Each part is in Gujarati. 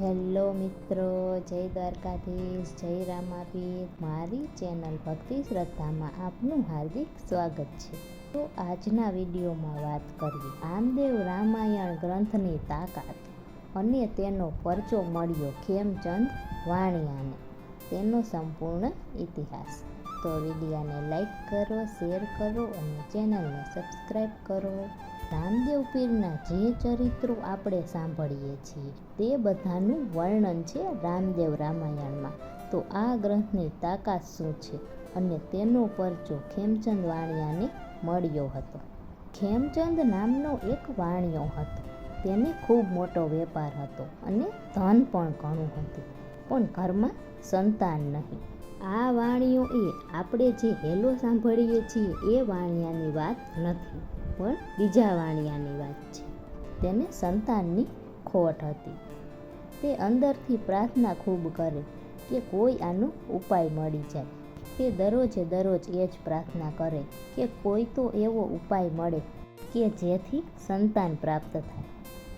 હેલો મિત્રો, જય દ્વારકાધીશ, જય રામાપીર. મારી ચેનલ ભક્તિ શ્રદ્ધામાં આપનું હાર્દિક સ્વાગત છે. તો આજના વિડીયોમાં વાત કરીએ આમદેવ રામાયણ ગ્રંથની તાકાત અને તેનો પરચો મળ્યો ખેમચંદ વાણિયાને. તેનો સંપૂર્ણ ઇતિહાસ. તો વિડીયાને લાઈક કરો, શેર કરો અને ચેનલને સબસ્ક્રાઈબ કરો. રામદેવ પીરના જે ચરિત્રો આપણે સાંભળીએ છીએ, તે બધાનું વર્ણન છે રામદેવ રામાયણમાં. તો આ ગ્રંથની તાકાત શું છે? અને તેનો પરચો ખેમચંદ વાણિયાને મળ્યો હતો. ખેમચંદ નામનો એક વાણિયો હતો. તેને ખૂબ મોટો વેપાર હતો અને ધન પણ ઘણું હતું. પણ ઘરમાં સંતાન નહીં. આ વાણીઓ એ આપણે જે હેલો સાંભળીએ છીએ, એ વાણિયાની વાત નથી. પણ બીજા વાણિયાની વાત છે. તેને સંતાનની ખોટ હતી. તે અંદરથી પ્રાર્થના ખૂબ કરે કે કોઈ આનો ઉપાય મળી જાય. તે દરરોજે દરરોજ એ જ પ્રાર્થના કરે કે કોઈ તો એવો ઉપાય મળે કે જેથી સંતાન પ્રાપ્ત થાય.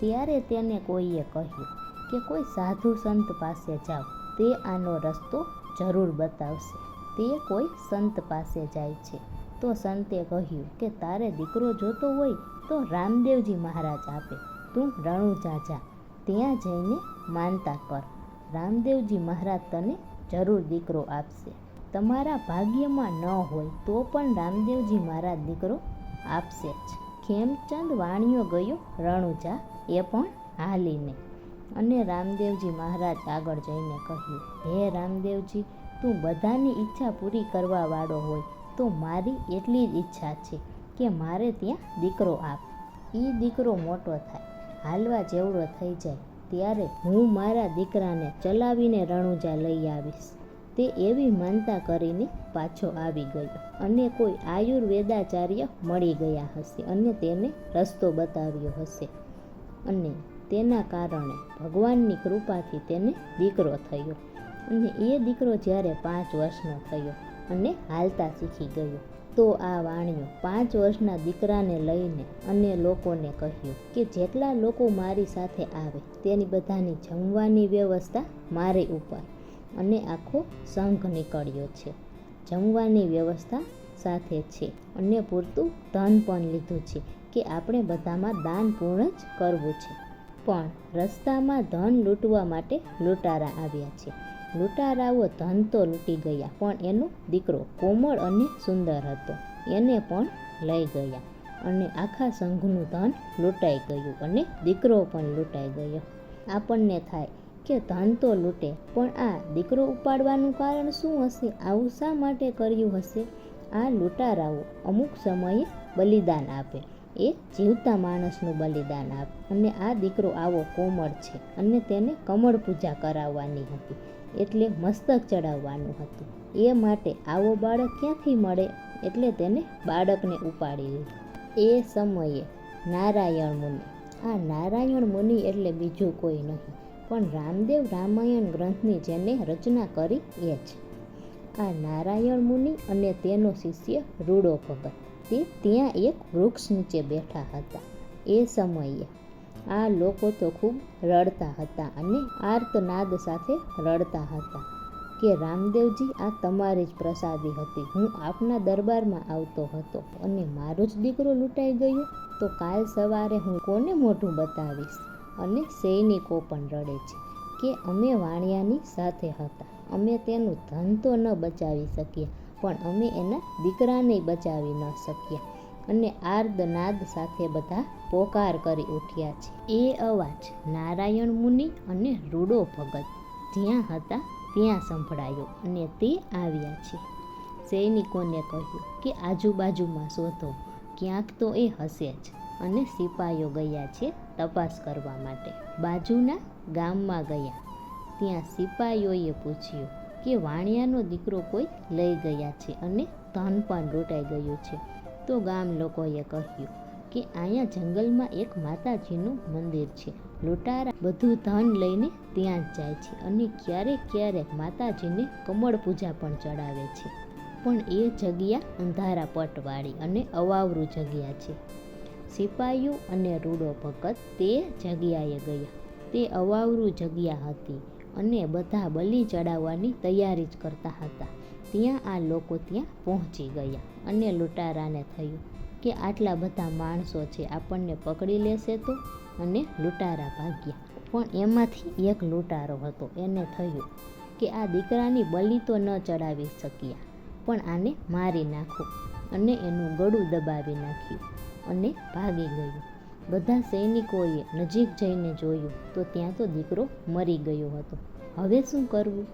ત્યારે તેને કોઈએ કહ્યું કે કોઈ સાધુ સંત પાસે જાઓ. તે આનો રસ્તો જરૂર બતાવશે. તે કોઈ સંત પાસે જાય છે. તો સંતે કહ્યું કે તારે દીકરો જોતો હોય તો રામદેવજી મહારાજ આપે. તું રણુજા જા ત્યાં જઈને માનતા કર. રામદેવજી મહારાજ તને જરૂર દીકરો આપશે. તમારા ભાગ્યમાં ન હોય તો પણ રામદેવજી મહારાજ દીકરો આપશે જ. ખેમચંદ વાણિયો ગયો રણુજા એ પણ હાલીને. અને રામદેવજી મહારાજ આગળ જઈને કહ્યું, હે રામદેવજી, તું બધાની ઈચ્છા પૂરી કરવા વાળો હોય. તો મારી એટલી જ ઈચ્છા છે કે મારે ત્યાં દીકરો આપ. એ દીકરો મોટો થાય, હાલવા જેવડો થઈ જાય, ત્યારે હું મારા દીકરાને ચલાવીને રણુજા લઈ આવીશ. તે એવી માનતા કરીને પાછો આવી ગયો. અને કોઈ આયુર્વેદાચાર્ય મળી ગયા હશે અને તેને રસ્તો બતાવ્યો હશે. અને તેના કારણે ભગવાનની કૃપાથી તેને દીકરો થયો. અને એ દીકરો જ્યારે પાંચ વર્ષનો થયો અને હાલતા શીખી ગયો. તો આ વાણિયો પાંચ વર્ષના દીકરાને લઈને અન્ય લોકોને કહ્યું કે જેટલા લોકો મારી સાથે આવે તેની બધાની જમવાની વ્યવસ્થા મારી ઉપર અને આખો સંઘ નીકળ્યો છે. જમવાની વ્યવસ્થા સાથે છે. અને પૂરતું ધન પણ લીધું છે કે આપણે બધામાં દાન પૂર્ણ જ કરવું છે. પણ રસ્તામાં ધન લૂંટવા માટે લૂંટારા આવ્યા છે. લૂંટારાઓ ધન તો લૂંટી ગયા, પણ એનો દીકરો કોમળ અને સુંદર હતો. એને પણ લઈ ગયા અને આખા સંઘનું ધન લૂંટાઈ ગયું અને દીકરો પણ લૂંટાઈ ગયો. આપણને થાય કે ધન તો લૂંટે, પણ આ દીકરો ઉપાડવાનું કારણ શું હશે? આવું શા માટે કર્યું હશે? આ લૂંટારાઓ અમુક સમયે બલિદાન આપે. એ જીવતા માણસનું બલિદાન આપ, અને આ દીકરો આવો કોમળ છે, અને તેને કમળ પૂજા કરાવવાની હતી, એટલે મસ્તક ચડાવવાનું હતું. એ માટે આવો બાળક ક્યાંથી મળે? એટલે તેને બાળકને ઉપાડી લીધું એ સમયે નારાયણ મુનિ. આ નારાયણ મુનિ એટલે બીજું કોઈ નહીં, પણ રામદેવ રામાયણ ગ્રંથની જેને રચના કરી એ જ આ નારાયણ મુનિ અને તેનો શિષ્ય રૂડો ભગત. તે ત્યાં એક વૃક્ષ નીચે બેઠા હતા. એ સમયે આ લોકો તો ખૂબ રડતા હતા અને આર્તનાદ સાથે રડતા હતા કે રામદેવજી, આ તમારી જ પ્રસાદી હતી. હું આપના દરબારમાં આવતો હતો અને મારો જ દીકરો લૂંટાઈ ગયો. તો કાલ સવારે હું કોને મોઢું બતાવીશ? અને સૈનિકો પણ રડે છે. કે અમે વાણિયાની સાથે હતા. અમે તેનું ધન તો ન બચાવી શક્યા, પણ અમે એના દીકરાને બચાવી ન શક્યા. અને આર્દનાદ સાથે બધા પોકાર કરી ઉઠ્યા છે. એ અવાજ નારાયણ મુનિ અને રૂડો ભગત જ્યાં હતા ત્યાં સંભળાયો અને તે આવ્યા છે. સૈનિકોને કહ્યું કે આજુબાજુમાં શોધો, ક્યાંક તો એ હશે જ અને સિપાઈઓ ગયા છે તપાસ કરવા માટે. બાજુના ગામમાં ગયા. ત્યાં સિપાહીઓએ પૂછ્યું કે વાણિયાનો દીકરો કોઈ લઈ ગયા છે અને ધન પણ લૂંટાઈ ગયું છે. તો ગામ લોકોએ કહ્યું કે અહીંયા જંગલમાં એક માતાજીનું મંદિર છે. લૂંટારા બધું ધન લઈને ત્યાં જ જાય છે અને ક્યારેક ક્યારેક માતાજીને કમળ પૂજા પણ ચડાવે છે. પણ એ જગ્યા અંધારા પટવાળી અને અવાવરું જગ્યા છે. સિપાહીઓ અને રૂડો ભગત તે જગ્યાએ ગયા. તે અવાવરું જગ્યા હતી અને બધા બલિ ચડાવવાની તૈયારી જ કરતા હતા. ત્યાં આ લોકો ત્યાં પહોંચી ગયા અને લૂંટારાને થયું કે આટલા બધા માણસો છે આપણને પકડી લેશે તો અને લૂંટારા ભાગ્યા. પણ એમાંથી એક લૂંટારો હતો. એને થયું કે આ દીકરાની બલિ તો ન ચડાવી શક્યા, પણ આને મારી નાખો અને એનું ગળું દબાવી નાખ્યું અને ભાગી ગયું. બધા સૈનિકોએ નજીક જઈને જોયું તો ત્યાં તો દીકરો મરી ગયો હતો. હવે શું કરવું?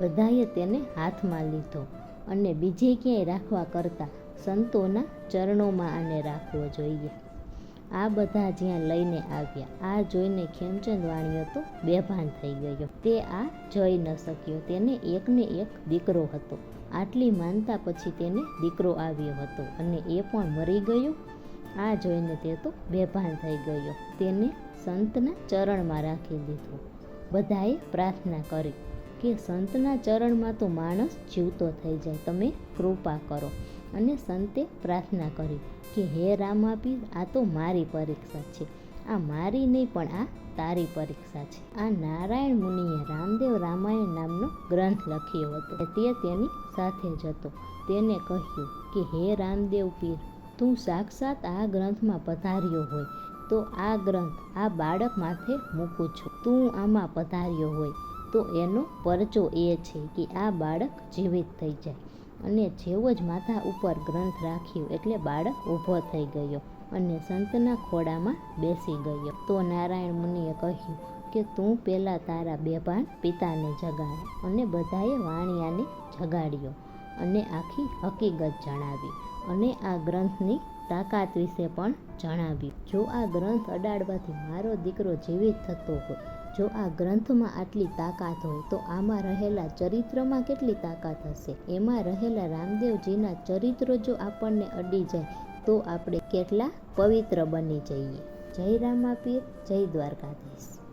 બધાએ તેને હાથમાં લીધો અને બીજે ક્યાંય રાખવા કરતાં સંતોના ચરણોમાં આને રાખવો જોઈએ. આ બધા જ્યાં લઈને આવ્યા, આ જોઈને ખેમચંદ વાણીઓ તો બેભાન થઈ ગયો. તે આ જઈ ન શક્યો. તેને એકને એક દીકરો હતો. આટલી માનતા પછી તેને દીકરો આવ્યો હતો અને એ પણ મરી ગયો આ જોઈને તે તો બેભાન થઈ ગયો. તેને સંતના ચરણમાં રાખી દીધો. બધાએ પ્રાર્થના કરી કે સંતના ચરણમાં તો માણસ જીવતો થઈ જાય, તમે કૃપા કરો. અને સંતે પ્રાર્થના કરી કે, હે રામાપી આ તો મારી પરીક્ષા છે. આ મારી નહીં, પણ આ તારી પરીક્ષા છે. આ નારાયણ મુનિએ રામદેવ રામાયણ નામનો ગ્રંથ લખ્યો હતો. તે તેની સાથે જ હતો. તેને કહ્યું કે, હે રામદેવ પીર તું સાક્ષાત આ ગ્રંથમાં પધાર્યો હોય, તો આ ગ્રંથ આ બાળક માથે મૂકું છું. તું આમાં પધાર્યો હોય, તો એનો પરચો એ છે કે આ બાળક જીવિત થઈ જાય. અને જેવો જ માથા ઉપર ગ્રંથ રાખ્યો એટલે બાળક ઊભો થઈ ગયો અને સંતના ખોડામાં બેસી ગયો. તો નારાયણ મુનિએ કહ્યું કે તું પહેલાં તારા બેભાન પિતાને જગાડ. અને બધાએ વાણિયાને જગાડ્યો અને આખી હકીકત જણાવી. અને આ ગ્રંથની તાકાત વિશે પણ જણાવ્યું. જો આ ગ્રંથ અડાડવાથી મારો દીકરો જીવિત થતો હોય, જો આ ગ્રંથમાં આટલી તાકાત હોય, તો આમાં રહેલા ચરિત્રમાં કેટલી તાકાત હશે? એમાં રહેલા રામદેવજીના ચરિત્રો જો આપણને અડી જાય, તો આપણે કેટલા પવિત્ર બની જઈએ. જય રામાપીર, જય દ્વારકાધીશ.